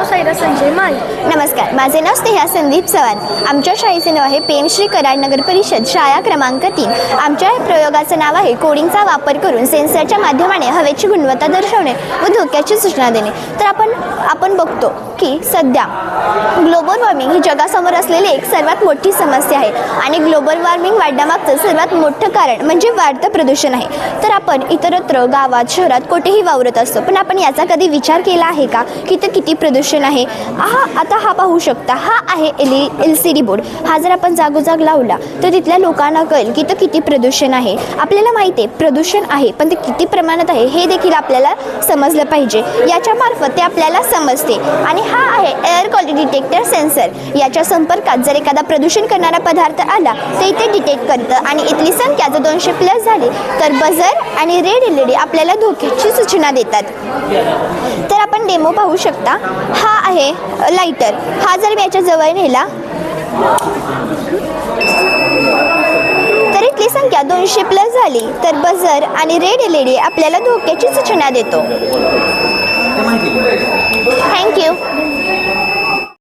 नाव सैरा संजय माळी नमस्कार माझे नाव स्नेहा संदीप चव्हाण. आमच्या शाळेचे नाव आहे पी एम श्री कराड नगर परिषद शाळा क्रमांक तीन. आमच्या प्रयोगाचं नाव आहे कोडिंगचा वापर करून सेन्सरच्या माध्यमाने हवेची गुणवत्ता दर्शवणे व धोक्याची सूचना देणे. तर आपण आपण बघतो की सध्या ग्लोबल वॉर्मिंग ही जगासमोर असलेली एक सर्वात मोठी समस्या आहे. आणि ग्लोबल वॉर्मिंग वाढण्यामागचं सर्वात मोठं कारण म्हणजे वाढतं प्रदूषण आहे. तर आपण इतरत्र गावात शहरात कुठेही वावरत असतो पण आपण याचा कधी विचार केला आहे का की तर किती प्रदूषण आहे? हा आता हा पाहू शकता. हा आहे L L C D board. हा जर आपण जागोजाग लावला तर तिथल्या लोकांना कळेल की तर किती प्रदूषण आहे. आपल्याला माहिती आहे प्रदूषण आहे पण ते किती प्रमाणात आहे हे देखील आपल्याला समजलं पाहिजे. याच्यामार्फत ते आपल्याला समजते. आणि हा आहे एअर क्वालिटी डिटेक्टर सेन्सर याच्या संपर्कात जर एखादा प्रदूषण करणारा पदार्थ आला तर इथे डिटेक्ट करतं. आणि इथली संख्या जर दोनशे प्लस झाली तर बझर आणि रेड एल ई डी आपल्याला धोक्याची सूचना देतात. तर आपण डेमो पाहू शकता. हा आहे लाइटर हा जर मी याच्या जवळ नेला तर इथली संख्या दोनशे प्लस झाली तर बझर आणि रेड एल ई डी आपल्याला धोक्याची सूचना देतो. Thank you.